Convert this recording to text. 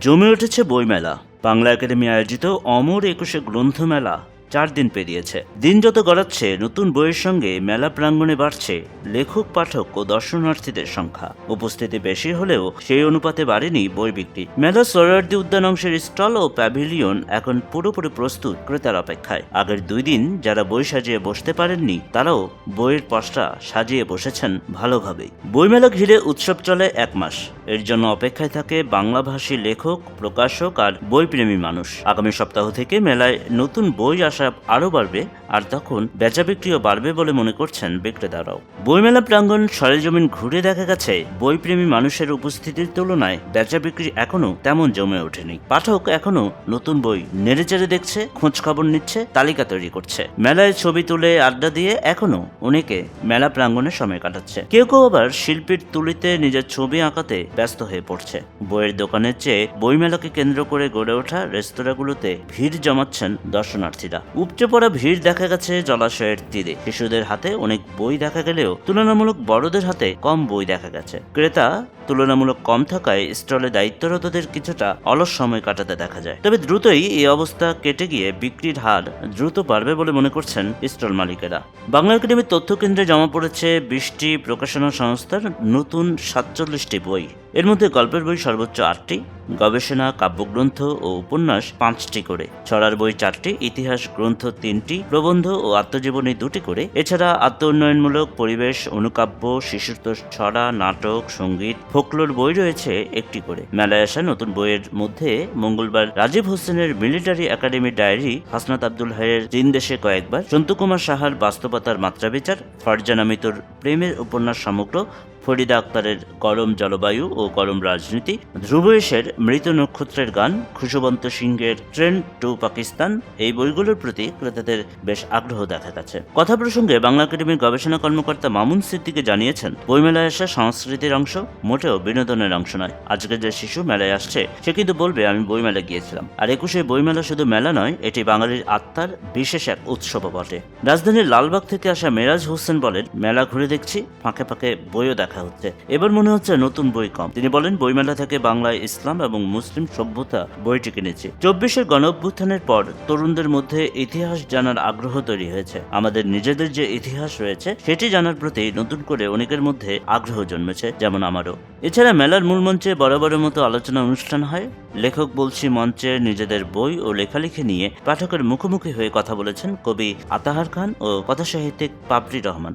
জমে উঠেছে বইমেলা। বাংলা একাডেমি আয়োজিত অমর একুশে গ্রন্থমেলা চার দিন পেরিয়েছে। দিন যত গড়াচ্ছে, নতুন বইয়ের সঙ্গে মেলা প্রাঙ্গণে বাড়ছে লেখক, পাঠক ও দর্শনার্থীদের সংখ্যা। উপস্থিতি বেশি হলেও সেই অনুপাতে বাড়েনি বই বিক্রি। মেলা সোহরার্দি উদ্যান অংশের স্টল ও প্যাভিলিয়ন এখন পুরোপুরি প্রস্তুত ক্রেতার অপেক্ষায়। আগের দুই দিন যারা বই সাজিয়ে বসতে পারেননি, তারাও বইয়ের পশরা সাজিয়ে বসেছেন ভালোভাবেই। বইমেলা ঘিরে উৎসব চলে এক মাস। এর জন্য অপেক্ষায় থাকে বাংলাভাষী লেখক, প্রকাশক আর বইপ্রেমী মানুষ। আগামী সপ্তাহ থেকে মেলায় নতুন বই আসা আরও বাড়বে, আর তখন বেচা বিক্রিও বাড়বে বলে মনে করছেন বিক্রেতারাও। বইমেলা প্রাঙ্গণ সরেজমিন ঘুরে দেখা গেছে, বইপ্রেমী মানুষের উপস্থিতির তুলনায় বেচা বিক্রি এখনও তেমন জমে ওঠেনি। পাঠক এখনও নতুন বই নেড়েচেড়ে দেখছে খোঁজ খবর নিচ্ছে, তালিকা তৈরি করছে। মেলায় ছবি তুলে আড্ডা দিয়ে এখনও অনেকে মেলা প্রাঙ্গণে সময় কাটাচ্ছে। কেউ কেউ আবার শিল্পীর তুলিতে নিজের ছবি আঁকাতে ব্যস্ত হয়ে পড়ছে। বইয়ের দোকানের চেয়ে বইমেলাকে কেন্দ্র করে গড়ে ওঠা রেস্তোরাঁগুলোতে ভিড় জমাচ্ছেন দর্শনার্থীরা। উপচে পড়া ভিড় দেখা গেছে জলাশয়ের তীরে। শিশুদের হাতে অনেক বই দেখা গেলেও তুলনামূলক বড়দের হাতে কম বই দেখা গেছে। ক্রেতা তুলনামূলক কম থাকায় স্টলে দায়িত্বরতদের কিছুটা অলস সময় কাটাতে দেখা যায়। তবে দ্রুতই এই অবস্থা কেটে গিয়ে বিক্রির হার দ্রুত বাড়বে বলে মনে করছেন স্টল মালিকেরা। বাংলা একাডেমির তথ্য কেন্দ্রে জমা পড়েছে বিশটি প্রকাশনা সংস্থার নতুন সাতচল্লিশটি বই। এর মধ্যে গল্পের বই সর্বোচ্চ আটটি, গবেষণা, কাব্যগ্রন্থ ও উপন্যাস পাঁচটি করে, ছড়ার বই চারটি, ইতিহাস গ্রন্থ তিনটি, প্রবন্ধ ও আত্মজীবনী দুটি করে। এছাড়া আত্ম উন্নয়নমূলক পরিবেশ, অনুকাব্য শিশুতোষ ছড়া, নাটক, সংগীত, ফোকলোর বই রয়েছে একটি করে। মেলায় আসা নতুন বইয়ের মধ্যে মঙ্গলবার রাজীব হোসেনের military academy diary, Hasnat Abdul হাইয়ের তিন দেশে কয়েকবার সন্তুকুমার সাহার বাস্তবতার মাত্রাবিচার, ফারজানা মিতুর প্রেমের উপন্যাস সমগ্র ফরিদা আক্তারের গরম জলবায়ু ও গরম রাজনীতি, ধ্রুবেশের মৃত নক্ষত্রের গান, খুশবন্ত সিংহের ট্রেন টু পাকিস্তান, এই বইগুলোর প্রতি ক্রেতাদের বেশ আগ্রহ দেখা গেছে। কথা প্রসঙ্গে বাংলা একাডেমির গবেষণা কর্মকর্তা মামুন সিদ্দিকে জানিয়েছেন, বইমেলায় আসা সংস্কৃতির অংশ মোটেও বিনোদনের অংশ নয়। আজকে যে শিশু মেলায় আসছে, সে কিন্তু বলবে, আমি বইমেলা গিয়েছিলাম। আর একুশে বইমেলা শুধু মেলা নয়, এটি বাঙালির আত্মার বিশেষ এক উৎসবও বটে। রাজধানীর লালবাগ থেকে আসা মেরাজ হোসেন বলেন, মেলা ঘুরে দেখছি, ফাঁকে ফাঁকে বইও দেখা হচ্ছে। এবার মনে হচ্ছে নতুন বই কম। তিনি বলেন, বইমেলা থেকে বাংলায় ইসলাম এবং মুসলিম সভ্যতা বইটি কিনেছি। চব্বিশের গণ অভ্যুত্থানের পর তরুণদের মধ্যে ইতিহাস জানার আগ্রহ তৈরি হয়েছে। আমাদের নিজেদের যে ইতিহাস রয়েছে, সেটি জানার প্রতি নতুন করে অনেকের মধ্যে আগ্রহ জন্মেছে, যেমন আমারও। এছাড়া মেলার মূল মঞ্চে বরাবরের মতো আলোচনা অনুষ্ঠান হয়। লেখক বলছি, মঞ্চে নিজেদের বই ও লেখালেখি নিয়ে পাঠকের মুখোমুখি হয়ে কথা বলেছেন কবি আতাহার খান ও কথাসাহিত্যিক পাপড়ি রহমান।